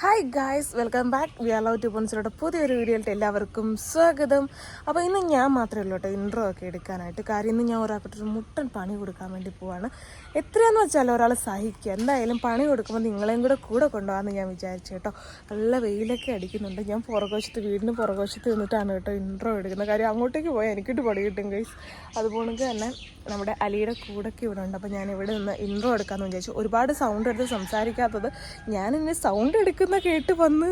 Hi guys welcome back we are love to പുതിയൊരു വീഡിയോയിലോട്ട് എല്ലാവർക്കും സ്വാഗതം. അപ്പോൾ ഇന്ന് ഞാൻ മാത്രമേ ഉള്ളൂ കേട്ടോ. ഇൻട്രോ ഒക്കെ എടുക്കാനായിട്ട്. കാര്യം ഇന്ന് ഞാൻ ഒരാൾക്കൊരു മുട്ടൻ പണി കൊടുക്കാൻ വേണ്ടി പോവാണ്. എത്രയാണെന്ന് വെച്ചാൽ ഒരാൾ സഹിക്കുക. എന്തായാലും പണി കൊടുക്കുമ്പോൾ നിങ്ങളെയും കൂടെ കൂടെ കൊണ്ടുപോകാമെന്ന് ഞാൻ വിചാരിച്ചു കേട്ടോ. നല്ല വെയിലൊക്കെ അടിക്കുന്നുണ്ട്. ഞാൻ പുറകോശത്ത് വീടിന് പുറകോശത്ത് നിന്നിട്ടാണ് കേട്ടോ ഇൻട്രോ എടുക്കുന്നത്. കാര്യം അങ്ങോട്ടേക്ക് പോയാൽ എനിക്കിട്ട് പണി കിട്ടും ഗൈസ് അതുപോലെ തന്നെ നമ്മുടെ അലിയുടെ കൂടൊക്കെ ഇവിടെ ഉണ്ട്. അപ്പോൾ ഞാൻ ഇവിടെ നിന്ന് ഇൻട്രോ എടുക്കാമെന്ന് വിചാരിച്ചു. ഒരുപാട് സൗണ്ട് എടുത്ത് സംസാരിക്കാത്തത് ഞാൻ ഇനി സൗണ്ട് എടുക്കുന്ന കേട്ട് വന്ന്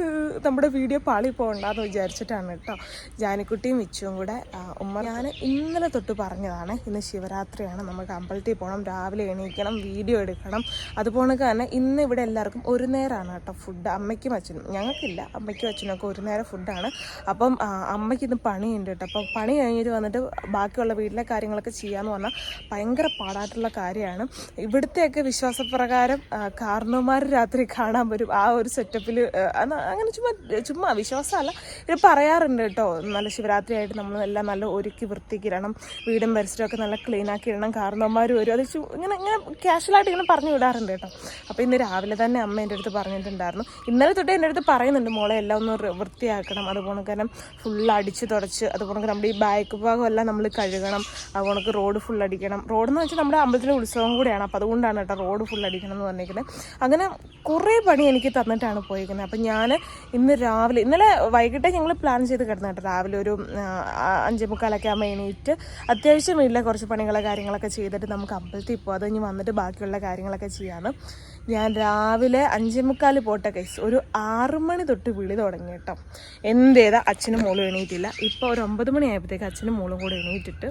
നമ്മുടെ വീഡിയോ പാളി പോകണ്ടെന്ന് വിചാരിച്ചിട്ടാണ് കേട്ടോ. ജാനിക്കുട്ടിയും മിച്ചും കൂടെ ഉമ്മ ഞാൻ ഇന്നലെ തൊട്ട് പറഞ്ഞതാണ് ഇന്ന് ശിവരാത്രിയാണ് നമുക്ക് അമ്പലത്തിൽ പോകണം രാവിലെ എണീക്കണം വീഡിയോ എടുക്കണം. അതുപോലെ തന്നെ ഇന്ന് ഇവിടെ എല്ലാവർക്കും ഒരു നേരമാണ് കേട്ടോ ഫുഡ് അമ്മയ്ക്കും അച്ഛനും ഞങ്ങൾക്കില്ല. അമ്മയ്ക്കും അച്ഛനൊക്കെ ഒരു നേരം ഫുഡാണ് അപ്പം അമ്മയ്ക്ക് ഇന്ന് പണിയുണ്ട് കേട്ടോ. അപ്പം പണി കഴിഞ്ഞിട്ട് വന്നിട്ട് ബാക്കിയുള്ള വീട്ടിലെ കാര്യങ്ങളൊക്കെ ചെയ്യാമെന്ന് പറഞ്ഞാൽ ഭയങ്കര പാടായിട്ടുള്ള കാര്യമാണ്. ഇവിടുത്തെയൊക്കെ വിശ്വാസപ്രകാരം കാരണവന്മാർ രാത്രി കാണാൻ വരും. ആ ഒരു സെറ്റപ്പിൽ അങ്ങനെ ചുമ്മാ ചുമ്മാ വിശ്വാസമല്ല. ഇത് പറയാറുണ്ട് കേട്ടോ നല്ല ശിവരാത്രി ആയിട്ട് നമ്മൾ എല്ലാം നല്ല ഒരുക്കി വൃത്തിക്കിടണം. വീടും പരിസരമൊക്കെ നല്ല ക്ലീൻ ആക്കി ഇടണം. കാരണവന്മാർ വരും. അത് ഇങ്ങനെ ഇങ്ങനെ ക്യാഷ്വലായിട്ട് ഇങ്ങനെ പറഞ്ഞു വിടാറുണ്ട് കേട്ടോ. അപ്പോൾ ഇന്ന് രാവിലെ തന്നെ അമ്മ എന്റെ അടുത്ത് പറഞ്ഞിട്ടുണ്ടായിരുന്നു. ഇന്നലെ തൊട്ട് എന്റെ അടുത്ത് പറയുന്നുണ്ട് മോളെ എല്ലാം ഒന്ന് വൃത്തിയാക്കണം. അതുപോലെ തന്നെ ഫുൾ അടിച്ച് തുടച്ച് അതുപോലെ നമ്മുടെ ഈ ബാക്ക് ഭാഗം എല്ലാം നമ്മൾ കഴുകണം. അതുപോലെ റോഡ് ഫുൾ അടിക്കണം റോഡ് എന്ന് വെച്ചാൽ നമ്മുടെ അമ്പലത്തിലെ ഉത്സവം കൂടെയാണ്. അപ്പോൾ അതുകൊണ്ടാണ് കേട്ടോ റോഡ് ഫുൾ അടിക്കണം എന്ന് പറഞ്ഞിരിക്കുന്നത് അങ്ങനെ കുറേ പണി എനിക്ക് തന്നിട്ടാണ് പോയിരിക്കുന്നത് അപ്പം ഞാൻ ഇന്ന് രാവിലെ ഇന്നലെ വൈകിട്ട് ഞങ്ങൾ പ്ലാൻ ചെയ്ത് കിടന്നു കേട്ടോ. രാവിലെ ഒരു അഞ്ചേ മുക്കാലൊക്കെ ആകുമ്പോൾ എണീറ്റ് അത്യാവശ്യം വീട്ടിലെ കുറച്ച് പണികളെ കാര്യങ്ങളൊക്കെ ചെയ്തിട്ട് നമുക്ക് അമ്പലത്തിൽ പോകും അത് വന്നിട്ട് ബാക്കിയുള്ള കാര്യങ്ങളൊക്കെ ചെയ്യാമെന്ന് ഞാൻ രാവിലെ അഞ്ചേ മുക്കാൽ പോട്ടെ കൈസ് ഒരു ആറ് മണി തൊട്ട് വിളി തുടങ്ങി കേട്ടോ. എന്തേതാ അച്ഛനും മോളും എണീറ്റില്ല. ഇപ്പോൾ ഒരു ഒമ്പത് മണിയായപ്പോഴത്തേക്ക് അച്ഛനും മോളും കൂടെ എണീറ്റിട്ട്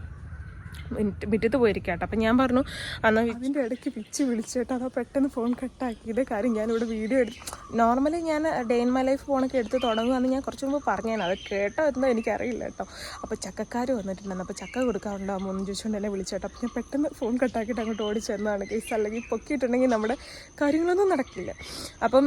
മിറ്റ് മുറ്റത്ത് പോയിരിക്കട്ടെ. അപ്പം ഞാൻ പറഞ്ഞു എന്നാൽ ഇതിന്റെ ഇടയ്ക്ക് പിച്ച് വിളിച്ചിട്ട് അതോ പെട്ടെന്ന് ഫോൺ കട്ടാക്കിയത്. കാര്യം ഞാനിവിടെ വീഡിയോ എടുത്ത് നോർമലി ഞാൻ ഡേ ഇൻ മൈ ലൈഫ് ഫോണൊക്കെ എടുത്ത് തുടങ്ങുകയെന്ന് ഞാൻ കുറച്ച് മുമ്പ് പറഞ്ഞേനെ. അത് കേട്ടോ എന്തോ എനിക്കറിയില്ല കേട്ടോ. അപ്പോൾ ചക്കക്കാർ വന്നിട്ടുണ്ടെന്ന്. അപ്പോൾ ചക്ക കൊടുക്കാറുണ്ടോ എന്ന് ചോദിച്ചുകൊണ്ട് എന്നെ വിളിച്ചേട്ടോ. അപ്പോൾ ഞാൻ പെട്ടെന്ന് ഫോൺ കട്ടാക്കിയിട്ട് അങ്ങോട്ട് ഓടി ചെന്നതാണ്. കേസ് അല്ലെങ്കിൽ പൊക്കിയിട്ടുണ്ടെങ്കിൽ നമ്മുടെ കാര്യങ്ങളൊന്നും നടക്കില്ല. അപ്പം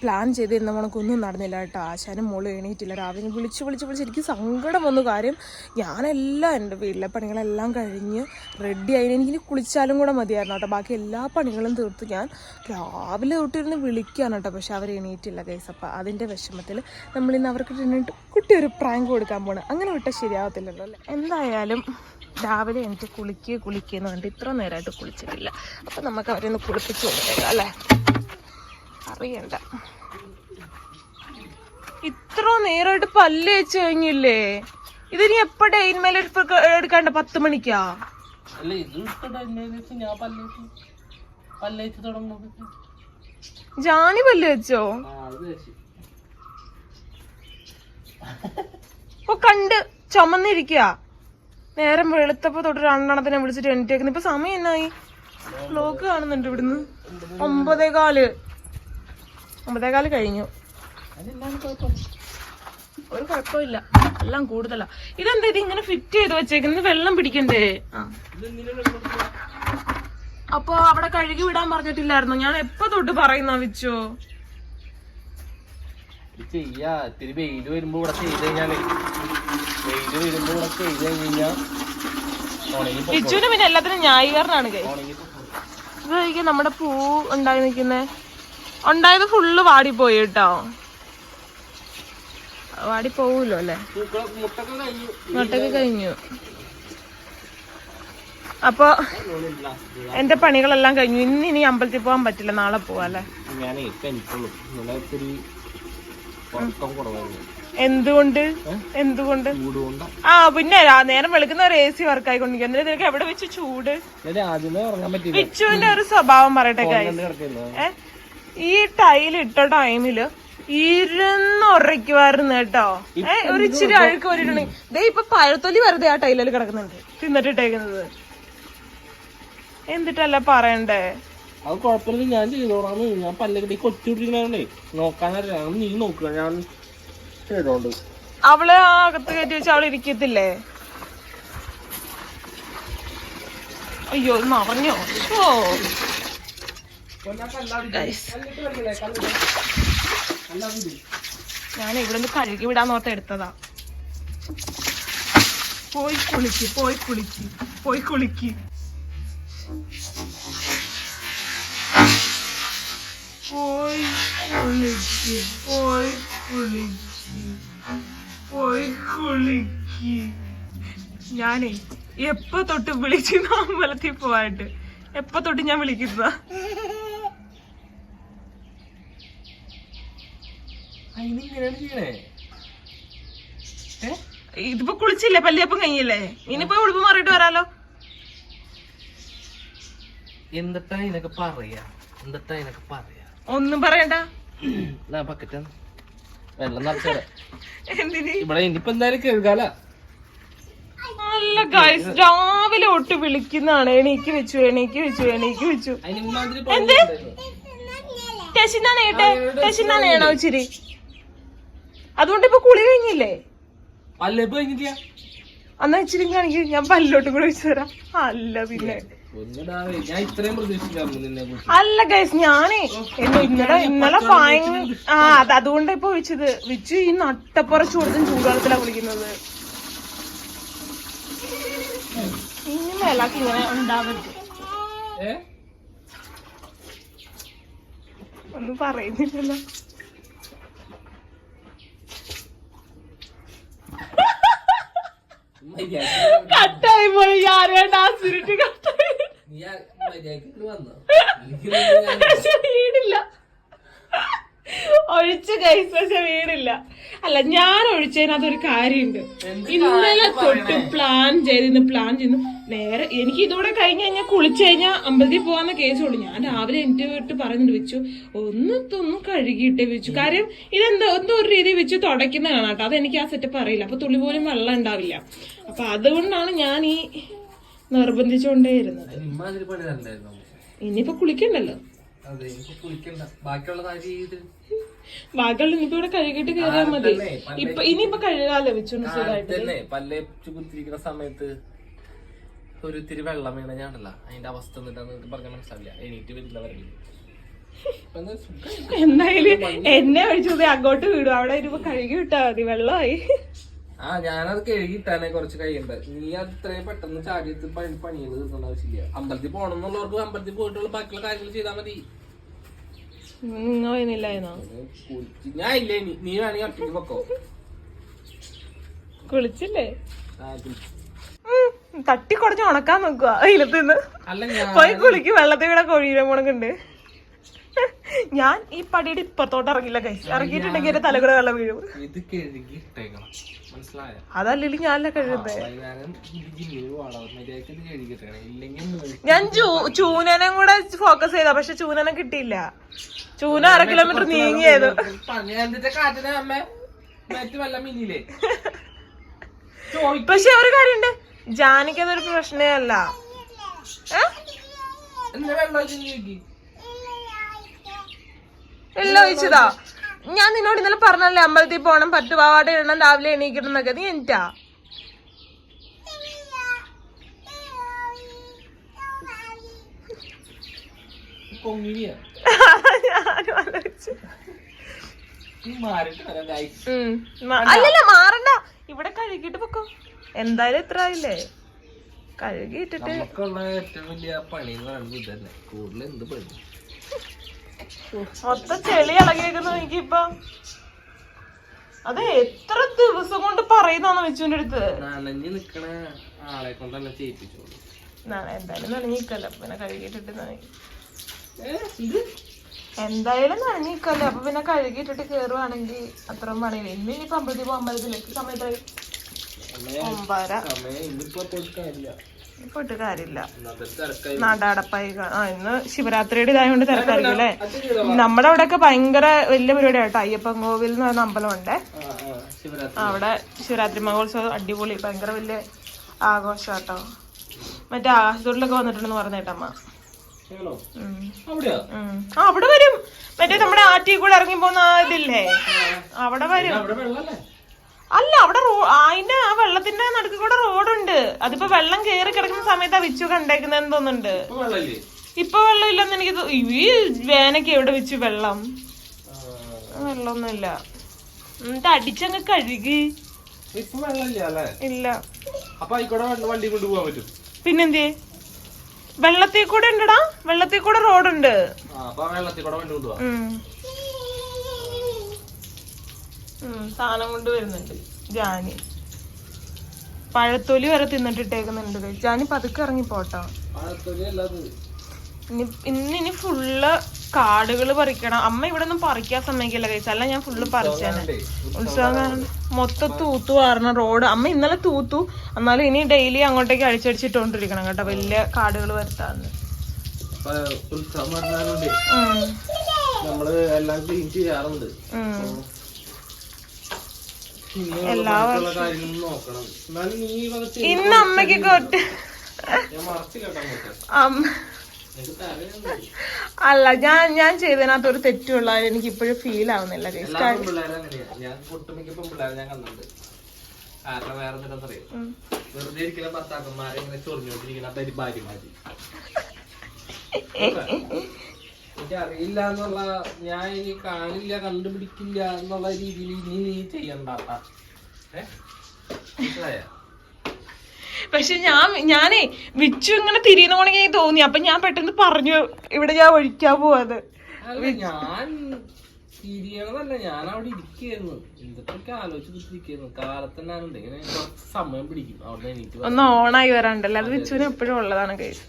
പ്ലാൻ ചെയ്തിരുന്ന കണക്കൊന്നും നടന്നില്ല കേട്ടോ. ആശാനും മോൾ എണീറ്റില്ല. രാവിലെ വിളിച്ച് വിളിച്ച് വിളിച്ച് എനിക്ക് സങ്കടം വന്നു. കാര്യം ഞാനെല്ലാം എന്റെ വീട്ടിലെ പണികളെല്ലാം കഴിഞ്ഞ് റെഡി ആയി. എനിക്ക് കുളിച്ചാലും കൂടെ മതിയായിരുന്നു കേട്ടോ. ബാക്കി എല്ലാ പണികളും തീർത്ത്. ഞാൻ രാവിലെ തൊട്ടിരുന്ന് വിളിക്കുകയാണ് കേട്ടോ. പക്ഷെ അവർ എണീറ്റില്ല കേസ് അപ്പം അതിന്റെ വിഷമത്തിൽ നമ്മളിന്ന് അവർക്ക് നിന്നിട്ട് കുട്ടി ഒരു പ്രാങ്ക് കൊടുക്കാൻ പോകണം അങ്ങനെ വിട്ടാൽ ശരിയാവത്തില്ലല്ലോ അല്ലേ? എന്തായാലും രാവിലെ എനിക്ക് കുളിക്കുക കുളിക്കുക എന്ന് പറഞ്ഞിട്ട് ഇത്ര നേരമായിട്ട് കുളിച്ചിട്ടില്ല. അപ്പം നമുക്ക് അവരെ ഒന്ന് കുളിപ്പിച്ച് കൊടുത്തേക്കാം അല്ലേ? അറിയണ്ട. ഇത്ര നേരമായിട്ട് പല്ല് വെച്ച് കഴിഞ്ഞില്ലേ? ഇതിനി എപ്പോ ഡെയിൻമേൽ എടുക്കാണ്ട് പത്ത് മണിക്കാ? ജാനി പല്ല് വെച്ചോ ഇപ്പൊ കണ്ട് ചുമന്നിരിക്കുക നേരം വെളുത്തപ്പോ തൊട്ട് രണ്ടെണ്ണത്തിനെ വിളിച്ചിട്ട് എണീറ്റേക്കുന്നു. ഇപ്പൊ സമയം എന്നായി ബ്ലോക്ക് കാണുന്നുണ്ട് ഇവിടുന്ന്. ഒമ്പതേകാൽ ഒമ്പതേകാൽ കഴിഞ്ഞു. ഒരു കുഴപ്പമില്ല. എല്ലാം കൂടുതലാ. ഇതെന്താ ഇത് ഇങ്ങനെ ഫിറ്റ് ചെയ്ത് വെച്ചേക്കുന്നത് വെള്ളം പിടിക്കണ്ടേ? അപ്പൊ അവിടെ കഴുകി വിടാൻ പറഞ്ഞിട്ടില്ലായിരുന്നു? ഞാൻ എപ്പോ തൊട്ട് പറയുന്ന വിച്ചോ? ചെയ്യാ. ഇത്തിരി വെയിൽ വരുമ്പോ ഇവിടെ ചെയ്ത് കഴിഞ്ഞാലേ. വെയിൽ വരുമ്പോ ഇവിടെ ചെയ്ത് കഴിഞ്ഞാ ഉണങ്ങി പൊക്കോളും. വിച്ചുവിന് പിന്നെ എല്ലാത്തിനും ന്യായീകരണമാണ് നമ്മുടെ പൂ ഉണ്ടായി നിൽക്കുന്നേ. ഉണ്ടായത് ഫുള്ള് വാടിപ്പോയി കേട്ടോ. വാടിപ്പോവൂലോ അല്ലേ? പൂക്കൾ മുട്ടൊക്കെ കഴിഞ്ഞു. അപ്പൊ എന്റെ പണികളെല്ലാം കഴിഞ്ഞു. ഇന്ന് ഇനി അമ്പലത്തിൽ പോകാൻ പറ്റില്ല. നാളെ പോവാ അല്ലേ? എന്തുകൊണ്ട്? എന്തുകൊണ്ട്? ആ പിന്നെ നേരം വെളുക്കുന്ന ഒരു എ സി വർക്ക് ആയിക്കൊണ്ടിരിക്കും എന്നിട്ട് നിനക്ക് എവിടെ വെച്ച് ചൂട്? വിച്ചുവിന്റെ ഒരു സ്വഭാവം പറയട്ടെ guys. ഈ ടൈൽ ഇട്ട ടൈമിൽ ഇരുന്ന് ഉറയ്ക്കുമായിരുന്നു കേട്ടോ. ഏ ഒരു ഇച്ചിരി അഴുക്ക് വരിട്ടുണ്ടെങ്കിൽ ദേ ഇപ്പൊ പഴത്തൊലി വെറുതെ ആ ടൈലിൽ കിടക്കുന്നുണ്ട്. തിന്നിട്ടിട്ടേക്കുന്നത്. എന്നിട്ടല്ല പറയണ്ടേ? അത് കുഴപ്പമില്ല ഞാൻ ചെയ്തോളാന്ന്. ഞാൻ പല്ലക്കടി കൊച്ചുകുട്ടികളെ നോക്കാനറിയാം. നീ നോക്കുക ഞാൻ ചെയ്തോണ്ട്. അവൾ ആ അകത്ത് കയറ്റി വെച്ച് അവൾ ഇരിക്കത്തില്ലേ? അയ്യോ മറഞ്ഞോ ഓ ഞാൻ ഇവിടെ നിന്ന് കഴുകി വിടാൻ ഓർത്ത് എടുത്തതാ. പോയി കുളിക്ക് പോയി കുളിക്ക് പോയി കുളിക്ക്. പോയി കുളിക്ക് പോയി കുളിക്ക് പോയി കുളിക്ക്. ഞാനേ എപ്പോ തൊട്ട് വിളിച്ചു അമ്പലത്തിൽ പോവായിട്ട് എപ്പോ തൊട്ട് ഞാൻ വിളിക്കുന്നതാ? അതിനിങ്ങനെയാണ് ചെയ്യണേ. ഇതിപ്പോ കുളിച്ചില്ലേ? പല്ലിയപ്പം കഴിഞ്ഞില്ലേ? ഇനിയിപ്പോ ഉടുപ്പ് മാറിയിട്ട് വരാലോ. എന്തിട്ടാ ഇതിനൊക്കെ പറയാ? എന്തിട്ടാ ഇതിനൊക്കെ പറയാ? ഒന്നും പറയണ്ട. ഞാൻ പക്കറ്റാ വെള്ളം നിറച്ചേ ഇവിടെ ഇനിയിപ്പോ എന്തായാലും കേൾക്കാല അല്ല ഗൈസ് രാവിലെ ഒട്ട് വിളിക്കുന്നതാണ്. എണീക്ക് വെച്ചു എണീക്ക് വെച്ചു എണീക്ക് വെച്ചു. എന്ത്? ടെഷിനാണ് ഏട്ടെ ടെഷിനാണ് ഏണോ ഇച്ചിരി? അതുകൊണ്ട് ഇപ്പൊ കുളി കഴിഞ്ഞില്ലേ? കഴിഞ്ഞിട്ടില്ല. എന്നാ ഇച്ചിരി കാണിക്കും ഞാൻ പല്ലോട്ട് കൂടെ വെച്ചു തരാം. അല്ല പിന്നെ. അല്ല ഗൈസ് ഞാനേ എന്നെ ഇന്നലെ ഇന്നലെ ഭയങ്കര ആ അത് അതുകൊണ്ട് ഇപ്പൊ വെച്ചത് വെച്ചു ഈ നട്ടപ്പുറ ചൂടും ചൂടുവെള്ളത്തിലാ കുളിക്കുന്നത്. ഇനി മേലാക്ക് ഇങ്ങനെ ഉണ്ടാവരുത്. ഒന്നും പറയുന്നില്ലല്ലോ. കട്ടായി പോയി. കട്ടായി? നീ ആ മര്യാദയ്ക്ക് വന്നോ. പക്ഷെ വീടില്ല. ഒഴിച്ച് കൈസ് പക്ഷെ വീടില്ല. അല്ല ഞാൻ ഒഴിച്ചതിനകത്തൊരു കാര്യമുണ്ട്. ഇന്നലെ തൊട്ട് പ്ലാൻ ചെയ്ത് ഇന്ന് പ്ലാൻ ചെയ്യുന്നു നേരെ എനിക്ക് ഇതോടെ കഴിഞ്ഞ് കഴിഞ്ഞാൽ കുളിച്ചു കഴിഞ്ഞാൽ അമ്പലത്തിൽ പോകാന്ന കേസുള്ളൂ. ഞാൻ രാവിലെ എന്റെ വീട്ട് പറഞ്ഞിട്ട് വെച്ചു ഒന്ന് തൊന്നും കഴുകിയിട്ടേ വെച്ചു. കാര്യം ഇതെന്തോ എന്തോ ഒരു രീതി വെച്ച് തുടയ്ക്കുന്ന കാണാട്ടോ അതെനിക്ക് ആ സെറ്റപ്പ് അറിയില്ല. അപ്പൊ തുള്ളി പോലും വെള്ളം ഉണ്ടാവില്ല. അപ്പൊ അതുകൊണ്ടാണ് ഞാൻ ഈ നിർബന്ധിച്ചുകൊണ്ടേ ഇരുന്നത്. ഇനിയിപ്പോ കുളിക്കണ്ടല്ലോ. ബാക്കിയുള്ള ഇനിയിപ്പോ ഇവിടെ കഴുകിയിട്ട് കയറിയാൽ മതി. ഇപ്പൊ ഇനിയിപ്പോ കഴുകാലോ വെച്ചോണ്ട് സുഖമായിട്ട് പല്ലേ കുത്തിരിക്കുന്ന സമയത്ത് ഒരു ഇത്തിരി വെള്ളം വീണ ഞാനല്ല. അതിന്റെ അവസ്ഥ എന്നിട്ടാന്ന് പറഞ്ഞാൽ മനസ്സിലാവില്ല. എണീറ്റ് വരില്ല ഇപ്പൊ സുഖം. എന്തായാലും എന്നെ ഒഴിച്ചു അങ്ങോട്ട് വിടും. അവിടെ ഇരുമ്പോ കഴുകി വിട്ടാ മതി. വെള്ളമായി. ആ ഞാനത് കഴുകിയിട്ടാനെ കുറച്ച് കഴിയണ്ട നീ അത്രയും പെട്ടെന്ന് ചാടിയത്ത് പണി പണിയത് തീർക്കേണ്ട ആവശ്യമില്ല. അമ്പലത്തിൽ പോകണം എന്നുള്ളവർക്ക് അമ്പലത്തിൽ പോയിട്ടുള്ള ബാക്കിയുള്ള കാര്യങ്ങൾ ചെയ്താൽ മതി. ഞാൻ ഇല്ലേ നീ നീ വേണമെങ്കിൽ ഒറ്റയ്ക്ക് പൊക്കോ. കുളിച്ചില്ലേ? ആ, കുളിച്ച്. ഉം, തട്ടി കുറച്ച് ഉണക്കാൻ നോക്കുക അതിലത്തു നിന്ന് പോയി കുളിക്ക് വെള്ളത്തിൽ കൂടെ കൊഴിയിലെ മുണക്കുണ്ട് ഞാൻ ഈ പടിയുടെ ഇപ്പുറത്തോട്ട് ഇറങ്ങില്ല കൈ ഇറങ്ങിയിട്ടുണ്ടെങ്കിൽ എന്റെ തലകൂടെ വെള്ളം വീഴും. അതല്ലെങ്കിൽ ഞാനല്ല കഴുകുന്നത് ഞാൻ ചൂനനെ കൂടെ ഫോക്കസ് ചെയ്ത പക്ഷെ ചൂനനെ കിട്ടിയില്ല. ചൂന അര കിലോമീറ്റർ നീങ്ങിയത്. പക്ഷെ ഒരു കാര്യണ്ട് ജാനിക്ക് അതൊരു പ്രശ്നമേ അല്ല. ഇല്ല ഒഴിച്ചതാ. ഞാൻ നിന്നോട് ഇന്നലെ പറഞ്ഞല്ലേ അമ്പലത്തിൽ പോണം പട്ടുപാവാട ഇടണം രാവിലെ എണീക്കണം എന്നൊക്കെ. നീ എനിറ്റാ guys. അല്ലല്ല മാറണ്ട. ഇവിടെ കഴുകിട്ട് പൊക്കോ. എന്തായാലും ഇത്ര ആയില്ലേ? കഴുകിയിട്ടിട്ട് മൊത്തം ചെളി ഇളകിയേക്കുന്നു എനിക്കിപ്പൊ. അതെ എത്ര ദിവസം കൊണ്ട് പറയുന്ന വെച്ചുവിന്റെ അടുത്ത്. നനഞ്ഞു നിക്കണ ആളെ കൊണ്ട് തന്നെ ചെയ്യിപ്പിച്ചോളൂ. നാളെ എന്തായാലും നനഞ്ഞിക്കല്ലോ പിന്നെ കഴുകിയിട്ടിട്ട് നനഞ്ഞു. ഇത്? എന്തായാലും നനഞ്ഞിക്കല്ലോ അപ്പൊ പിന്നെ കഴുകിയിട്ടിട്ട് കേറുവാണെങ്കിൽ അത്ര മണി ഇന്ന് ഇനിയിപ്പോ അമ്പലത്തിൽ പോകുമ്പോ അമ്പലത്തിലേക്ക് സമയത്ത് അമ്മേ, ഒമ്പതര പോയിട്ട് കാര്യമില്ല. നാടാടപ്പായി ആ ഇന്ന് ശിവരാത്രിയുടെ ഇതായതുകൊണ്ട് തിരക്കായിരിക്കും അല്ലേ നമ്മുടെ അവിടെ നമ്മുടെ അവിടെയൊക്കെ ഭയങ്കര വലിയ പരിപാടിയാട്ടോ അയ്യപ്പൻ കോവിൽ എന്ന് പറയുന്ന അമ്പലമുണ്ട്. അവിടെ ശിവരാത്രി മഹോത്സവം അടിപൊളി. ഭയങ്കര വലിയ ആഘോഷാട്ടോ മറ്റേ ആകാശത്തോട്ടിലൊക്കെ വന്നിട്ടുണ്ടെന്ന് പറഞ്ഞേട്ടമ്മ കേട്ടമ്മ അവിടെ വരും. മറ്റേ നമ്മുടെ ആറ്റി കൂടെ ഇറങ്ങി പോകുന്ന ഇതില്ലേ? അവിടെ വരും. അല്ല അവിടെ റോ അതിന്റെ ആ വെള്ളത്തിന്റെ നടുക്ക് കൂടെ റോഡുണ്ട്. അതിപ്പോ വെള്ളം കേറി കിടക്കുന്ന സമയത്ത് ആ വിച്ചു കണ്ടേക്കുന്നതെന്ന് തോന്നുന്നുണ്ട്. ഇപ്പൊ വെള്ളം ഇല്ലെന്ന് എനിക്ക് ഈ വേനക്ക് എവിടെ വെച്ചു വെള്ളം? വെള്ളമൊന്നുമില്ല. എന്നിട്ട് അടിച്ചങ്ങ് കഴുകി. ഇല്ല. വണ്ടി- പറ്റും. പിന്നെന്തേ വെള്ളത്തിൽ കൂടെ ഉണ്ടടാ. വെള്ളത്തിൽ കൂടെ റോഡുണ്ട്. വെള്ളത്തിൽ കൂടെ വണ്ടി സാധനം കൊണ്ട് വരുന്നുണ്ട്. ജാനി. പഴത്തൊലി വരെ തിന്നിട്ടിട്ടേക്കുന്നുണ്ട്. ജാനി പതുക്കെ ഇറങ്ങി പോട്ടോ ഇനി ഇന്ന് ഇനി ഫുള്ള് കാടുകൾ പറിക്കണം. അമ്മ ഇവിടെ ഒന്നും പറിക്കാൻ സമ്മതിക്കില്ല കഴിച്ച അല്ല ഞാൻ ഫുള്ള് പറിച്ചാണ് ഉത്സവം കാരണം മൊത്തം തൂത്തു കാരണം റോഡ് അമ്മ ഇന്നലെ തൂത്തു. എന്നാലും ഇനി ഡെയിലി അങ്ങോട്ടേക്ക് അടിച്ചടിച്ചിട്ടോണ്ടിരിക്കണം കേട്ടോ. വലിയ കാടുകൾ വരുത്താന്ന്. ഉത്സവം. നമ്മൾ എല്ലാം ക്ലീൻ ചെയ്യാറുണ്ട്. എല്ലാ. ഇന്ന് അമ്മയ്ക്ക് കൊട്ട്. അല്ല ഞാൻ ഞാൻ ചെയ്തതിനകത്ത് ഒരു തെറ്റുള്ള എനിക്ക് ഇപ്പോഴും ഫീൽ ആവുന്നില്ല കാരണം വേറെ വെറുതെ ഇരിക്കുന്ന ഭർത്താക്കന്മാരെ ഇങ്ങനെ ചൊറിഞ്ഞോണ്ടിരിക്കുന്ന പരിപാടി ഭാര്യമാര്. എനിക്ക് അറിയില്ല എന്നുള്ള ഞാൻ ഇനി കാണില്ല കണ്ടുപിടിക്കില്ല എന്നുള്ള രീതിയിൽ ഇനി നീ ചെയ്യണ്ടാട്ടാ. പക്ഷെ ഞാൻ ഞാനേ വിച്ചു ഇങ്ങനെ തിരിയുന്ന പോണെങ്കിൽ തോന്നി. അപ്പൊ ഞാൻ പെട്ടെന്ന് പറഞ്ഞു ഇവിടെ ഞാൻ ഒഴിക്കാൻ പോവാത് ഞാൻ തിരിയണതല്ല ഞാൻ അവിടെ ഇരിക്കുന്നു എന്തൊക്കെ ആലോചിച്ചിരിക്കുന്നു കാലത്തന്നാനുണ്ട് ഇങ്ങനെ കുറച്ച് സമയം പിടിക്കും. അവിടെ എനിക്ക് ഒന്ന് ഓണായി വരാണ്ടല്ലോ? അത് വിച്ചുവിന് എപ്പോഴും ഉള്ളതാണ് കേസ്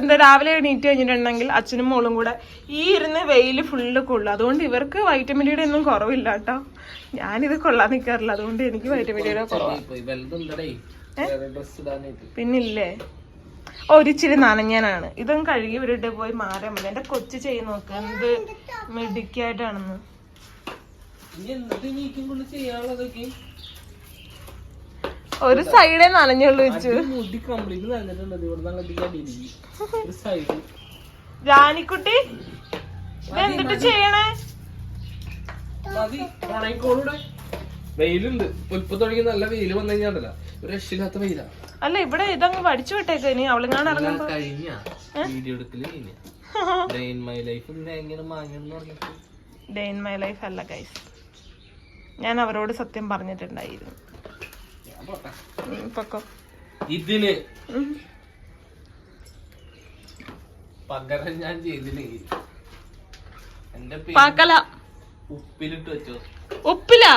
എന്താ രാവിലെ എണീറ്റ് കഴിഞ്ഞിട്ടുണ്ടെങ്കിൽ അച്ഛനും മോളും കൂടെ ഈ ഇരുന്ന് വെയിൽ ഫുള്ള് കൊള്ളും. അതുകൊണ്ട് ഇവർക്ക് വൈറ്റമിൻ ഡിയുടെ ഒന്നും കുറവില്ല കേട്ടോ. ഞാനിത് കൊള്ളാൻ നിൽക്കാറില്ല അതുകൊണ്ട് എനിക്ക് വൈറ്റമിൻ ഡിയുടെ കുറവാണ് പിന്നില്ലേ? ഒരിച്ചിരി നനഞ്ഞാനാണ്. ഇതും കഴുകി ഇവരുടെ പോയി മാറാൻ മതി എന്റെ കൊച്ചു ചെയ്ത് നോക്ക് എന്ത് മിടുക്കിയായിട്ടാണെന്ന്. ചെയ്യാനുള്ളതൊക്കെ ഒരു സൈഡേ നനഞ്ഞുള്ളൂ വെച്ചു. ജാനിക്കുട്ടി ഇത് എന്നിട്ട് ചെയ്യണേ? വെയിലുണ്ട്. തുടങ്ങി നല്ല വെയിൽ വന്നു കഴിഞ്ഞാണ്ടല്ല ഒരു രക്ഷയില്ലാത്ത വെയിലാ. അല്ല ഇവിടെ ഇതങ്ങ് പഠിച്ചു വിട്ടേക്ക് ഇനി. അവളിങ്ങാണ് ഇറങ്ങുമ്പോ ഡേ ഇൻ മൈ ലൈഫ് അല്ല ഗൈസ് ഞാൻ അവരോട് സത്യം പറഞ്ഞിട്ടുണ്ടായിരുന്നു. ഞാൻ പൊക്കോ. ഇതിന് പകരം ഞാൻ ചെയ്തില്ലെങ്കിൽ എന്റെ ഉപ്പിലിട്ട് വെച്ചോ. ഉപ്പിലാ?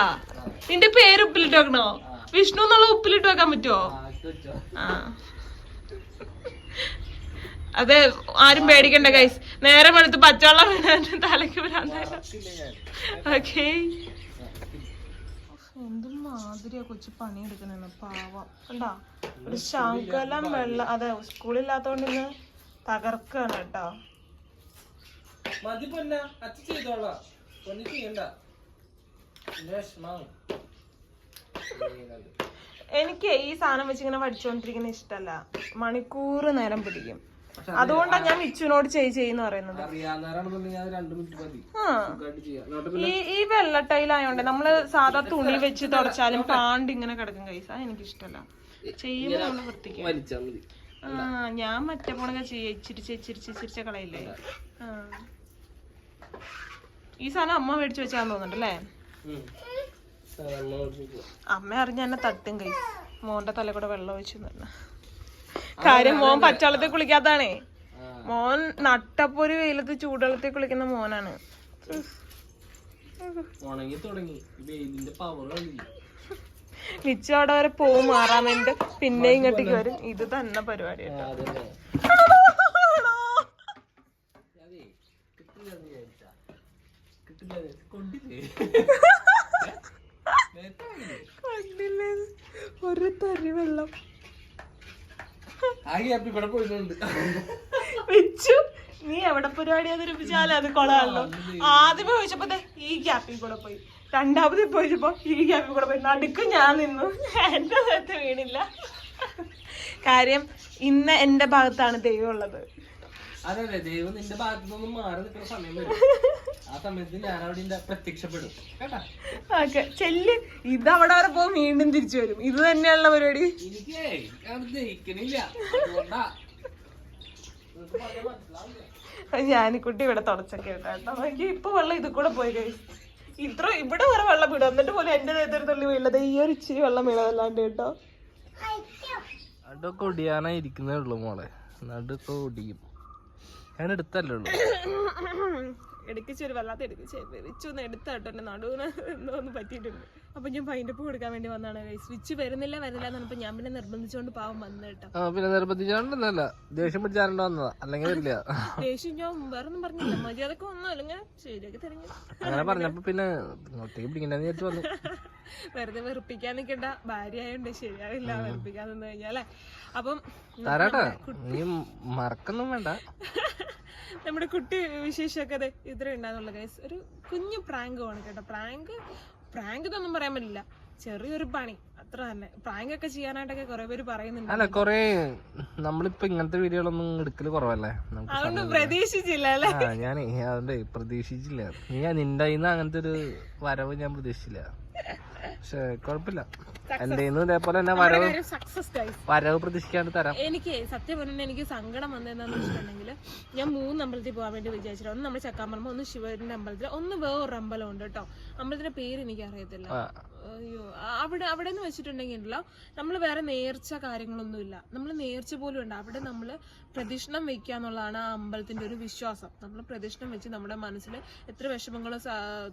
നിന്റെ പേര് ഉപ്പിലിട്ട് വെക്കണോ? വിഷ്ണു എന്നുള്ള ഉപ്പിലിട്ട് വെക്കാൻ പറ്റുമോ അതെ ആരും പേടിക്കണ്ട ഗൈസ് നേരെ എടുത്ത് പച്ചവെള്ളം വീണാൻ തലയ്ക്ക് വരാന്തല്ല ഓക്കേ. എന്തും മാതിരിയാ കൊച്ചു പണിയെടുക്കണേന്ന് പാവം. കണ്ടാ? ഒരു ശകലം വെള്ള. അതെ സ്കൂളില്ലാത്തോണ്ട് ഇന്ന് തകർക്കാണ് കേട്ടോ. മതി പൊന്ന. അച്ഛ ചെയ്തോളാം. പൊന്നി ചെയ്യണ്ട. എനിക്ക് ഈ സാധനം വെച്ച് ഇങ്ങനെ പഠിച്ചുകൊണ്ടിരിക്കുന്ന ഇഷ്ടല്ല. മണിക്കൂർ നേരം പിടിക്കും. അതുകൊണ്ടാണ് ഞാൻ മിച്ചുവിനോട് ചെയ് ചെയ്യുന്ന പറയുന്നത്. ഈ ഈ ഈ വെള്ളട്ടയിലായോണ്ട് നമ്മൾ സാധാ തുണി വെച്ച് തുടച്ചാലും പാണ്ട് ഇങ്ങനെ കിടക്കും കൈസ. എനിക്ക് ഇഷ്ടല്ല ചെയ്യുമ്പോ നമ്മൾ വൃത്തിക്കും മതി. ആ ഞാൻ മറ്റേ പോണൊക്കെ ചെയ്യ ഇച്ചിരിച്ച് ഇച്ചിരിച്ച് ഇച്ചിരിച്ച കളയില്ലേ? ഈ സാധനം അമ്മ മേടിച്ചു വെച്ചാന്ന് തോന്നുന്നുണ്ട് അമ്മ അറിഞ്ഞ എന്നെ തട്ടും കൈ. മോന്റെ തല കൂടെ വെള്ളം ഒഴിച്ചു തന്നെ കാര്യം മോൻ പച്ചവെള്ളത്തിൽ കുളിക്കാത്തതാണേ. മോൻ നട്ടപ്പൊരു വെയിലത്ത് ചൂടുവെള്ളത്തിൽ കുളിക്കുന്ന മോനാണ്. ഉണങ്ങി തുടങ്ങി. വെയിലിന്റെ പവർ കണ്ടില്ല മിച്ചു അവിടെ വരെ പോവും മാറാൻ വേണ്ടി പിന്നെ ഇങ്ങോട്ടേക്ക് വരും. ഇത് തന്നെ പരിപാടി കിട്ടില്ല കൊണ്ടില്ലേ നേരത്തെ വാങ്ങിയില്ലേ? കണ്ടില്ലേ ഒരു തരി വെള്ളം. വെച്ചു. നീ എവിടെ പരിപാടി അവതരിപ്പിച്ചാലും അത് കൊള്ളാമല്ലോ. ആദ്യമേ ചോദിച്ചപ്പോ ഈ ഗ്യാപ്പിൽ കൂടെ പോയി. രണ്ടാമത് പോയപ്പോ ഈ ഗ്യാപ്പിൽ കൂടെ പോയി. നടുക്ക് ഞാൻ നിന്നു. എന്റെ നേരത്തെ വീണില്ല. കാര്യം ഇന്ന് എന്റെ ഭാഗത്താണ് ദൈവം ഉള്ളത്. അതെ ദൈവം നിന്റെ ഭാഗത്തു നിന്നും മാറി നിൽക്കുന്ന സമയം വരും. ആ സമയത്ത് ഞാൻ അവിടെ പ്രത്യക്ഷപ്പെടും. കേട്ടാ? ഓക്കെ ചെല്ല്. ഇത് അവിടെ വരെ പോകും വീണ്ടും തിരിച്ചു വരും. ഇത് തന്നെയുള്ള പരിപാടി. എനിക്ക് അത് ദഹിക്കണില്ല. അതുകൊണ്ടാ? ഞാനിക്കുട്ടി ഇവിടെ തുടച്ചൊക്കെ എനിക്ക് കേട്ടോ. ഇപ്പൊ വെള്ളം ഇത് കൂടെ പോയി കഴിച്ചു ഇത്ര ഇവിടെ വരെ വെള്ളം വിടും. എന്നിട്ട് പോലും എന്റെ നേരത്തെ തുള്ളി വീഴത് ഈ ഒരു ഇച്ചിരി വെള്ളം വീണതല്ലാണ്ട് കേട്ടോ. ഇരിക്കുന്നേ ഉള്ളു മോളെ. നടുക്കൊടിയും. ഒടിയും ഞാൻ എടുത്തല്ലേ ഉള്ളു. എടുക്കിച്ചൊരു വല്ലാത്ത എടുക്കിച്ച്. എന്റെ നടുവിന്. എന്തോന്ന് പറ്റിയിട്ടുണ്ട്. അപ്പൊ ഞാൻ പൈന്റപ്പ് കൊടുക്കാൻ വേണ്ടി വന്നാണ് സ്വിച്ച് വരുന്നില്ല വരുന്നില്ല എന്ന് പറഞ്ഞപ്പോ ഞാൻ പിന്നെ നിർബന്ധിച്ചോണ്ട് പാവം വന്നു കേട്ടോ. ആ പിന്നെ നിർബന്ധിച്ചോണ്ടല്ല ദേഷ്യം പിടിച്ചാരണ്ട വന്നതാ. അല്ലെങ്കിൽ വരില്ല. ദേഷ്യം ഞാൻ വേറെ ഒന്നും പറഞ്ഞില്ല മര്യാദയ്ക്ക് വന്നു അല്ലെങ്കിൽ ശരിയാക്കി തരഞ്ഞു അങ്ങനെ പറഞ്ഞപ്പോ പിന്നെ ഒറ്റയ്ക്ക് പിടിക്കണ്ടെന്ന് വിചാരിച്ചു വന്നു. വെറുതെ വെറുപ്പിക്കാൻ നിൽക്കണ്ട ഭാര്യ ആയതുകൊണ്ട് ശരിയാവില്ല വെറുപ്പിക്കാൻ നിന്ന് കഴിഞ്ഞാലേ അപ്പം തരാട്ടാ നീ മറക്കൊന്നും വേണ്ട. നമ്മുടെ കുട്ടി വിശേഷമൊക്കെ അതെ ഇത്ര ഉണ്ടാകുന്നുള്ള ഗൈസ് ഒരു കുഞ്ഞു പ്രാങ്ക് ആണ് കേട്ടോ. പ്രാങ്ക് പ്രാങ്ക് ഇതൊന്നും പറയാൻ പറ്റില്ല. ചെറിയൊരു പണി. അത്ര തന്നെ. പ്രാങ്ക് ഒക്കെ ചെയ്യാനായിട്ടൊക്കെ കുറെ പേര് പറയുന്നുണ്ട്. അല്ല കൊറേ നമ്മളിപ്പോ ഇങ്ങനത്തെ വീഡിയോകളൊന്നും എടുക്കൽ കുറവല്ലേ? അതുകൊണ്ട് പ്രതീക്ഷിച്ചില്ല അല്ലേ? ഞാനേ അതുകൊണ്ട് പ്രതീക്ഷിച്ചില്ല. നീ നിന്റെ അങ്ങനത്തെ ഒരു വരവ് ഞാൻ പ്രതീക്ഷിച്ചില്ല. പക്ഷെ കുഴപ്പമില്ല. എന്റെ ഇതേപോലെ തന്നെ വരവ് വരവ് പ്രതീക്ഷിക്കാണ്ട് തരാം. എനിക്ക് സത്യം പറഞ്ഞാൽ എനിക്ക് സങ്കടം വന്നതെന്താന്ന് വെച്ചിട്ടുണ്ടെങ്കിൽ ഞാൻ മൂന്ന് അമ്പലത്തിൽ പോകാൻ വേണ്ടി വിചാരിച്ചിട്ട്. ഒന്ന് നമ്മുടെ ചക്കാമ്പലം ഒന്ന് ശിവന്റെ അമ്പലത്തിൽ ഒന്ന് വേറൊരു അമ്പലം ഉണ്ട് കേട്ടോ അമ്പലത്തിന്റെ പേര് എനിക്ക് അറിയത്തില്ല. അയ്യോ അവിടെ അവിടെ നിന്ന് വെച്ചിട്ടുണ്ടെങ്കിലോ നമ്മൾ വേറെ നേർച്ച കാര്യങ്ങളൊന്നുമില്ല നമ്മൾ നേർച്ച പോലും ഉണ്ട്. അവിടെ നമ്മൾ പ്രദക്ഷിണം വെക്കുക എന്നുള്ളതാണ് ആ അമ്പലത്തിന്റെ ഒരു വിശ്വാസം. നമ്മൾ പ്രദക്ഷിണം വെച്ച് നമ്മുടെ മനസ്സിൽ എത്ര വിഷമങ്ങളോ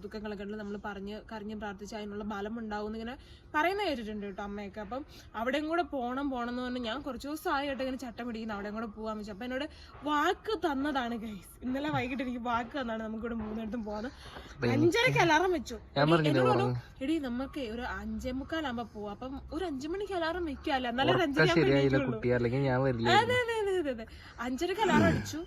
ദുഃഖങ്ങളൊക്കെ ഉണ്ടെങ്കിലും നമ്മൾ പറഞ്ഞ് കരഞ്ഞ് പ്രാർത്ഥിച്ച് അതിനുള്ള ബലം ഉണ്ടാവും എന്നിങ്ങനെ പറയുന്ന കേട്ടിട്ടുണ്ട്. കേട്ടോ അമ്മയൊക്കെ. അപ്പം അവിടെയും കൂടെ പോകണം പോകണം എന്ന് പറഞ്ഞ് ഞാൻ കുറച്ച് ദിവസമായിട്ട് ഇങ്ങനെ ചട്ടം പിടിക്കുന്നു. അവിടെയും കൂടെ പോകാൻ വെച്ചു. അപ്പം എന്നോട് വാക്ക് തന്നതാണ് ഗൈസ് ഇന്നലെ വൈകിട്ട് എനിക്ക് വാക്ക് തന്നാണ് നമുക്കിവിടെ മൂന്നിടത്തും പോകുന്നത് അഞ്ചരക്ക് അലാറം വെച്ചു. എടി, നമുക്ക് ഒരു അഞ്ചേ മുക്കാലാകുമ്പോ പോവാം. അപ്പം ഒരു അഞ്ചു മണിക്ക് അലാറം വെക്കാല്ലോ? എന്നാലും അഞ്ചരക്ക് അലാറം അടിച്ചു.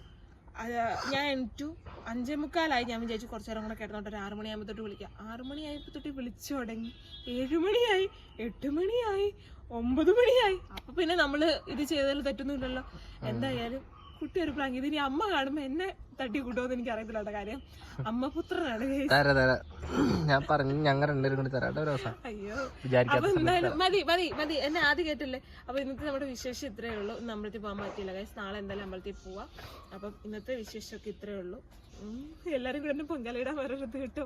ഞാൻ എണീറ്റു. അഞ്ചേ മുക്കാലായി. ഞാൻ വിചാരിച്ചു കുറച്ചു നേരം കൂടെ കിടന്നോട്ട്. ഒരു ആറുമണിയാകുമ്പോൾ തൊട്ട് വിളിക്കാം. ആറുമണി ആയപ്പോൾ തൊട്ട് വിളിച്ചു തുടങ്ങി. ഏഴുമണിയായി എട്ട് മണിയായി. ഒമ്പത് മണിയായി. അപ്പൊ പിന്നെ നമ്മൾ ഇത് ചെയ്തതിൽ തെറ്റൊന്നുമില്ലല്ലോ. എന്തായാലും കുട്ടി ഒരു പ്ലാൻ ഇതിനി അമ്മ കാണുമ്പോ എന്നെ തട്ടി കൂട്ടുമെന്ന് എനിക്ക് അറിയത്തില്ല കാര്യം. അമ്മ പുത്രനാണ് guys. തരാ തരാ. ഞാൻ പറഞ്ഞു ഞങ്ങൾ രണ്ടുപേരും കൂടി തരാം കേട്ടോ ഒരു ദിവസം. അയ്യോ. വിചാരിക്കാത്ത അപ്പൊ എന്തായാലും മതി മതി മതി. എന്നെ ആദ്യം കേട്ടില്ലേ? അപ്പൊ ഇന്നത്തെ നമ്മുടെ വിശേഷം ഇത്രയേ ഉള്ളൂ. ഇന്ന് അമ്പലത്തിൽ പോകാൻ പറ്റിയില്ല. കാര്യം നാളെ എന്തായാലും അമ്പലത്തിൽ പോവാം. അപ്പം ഇന്നത്തെ വിശേഷമൊക്കെ ഇത്രയേ ഉള്ളൂ. എല്ലാരും കൂടെ എന്നെ പൊങ്കാലയിടാൻ വരരുത് കേട്ടോ.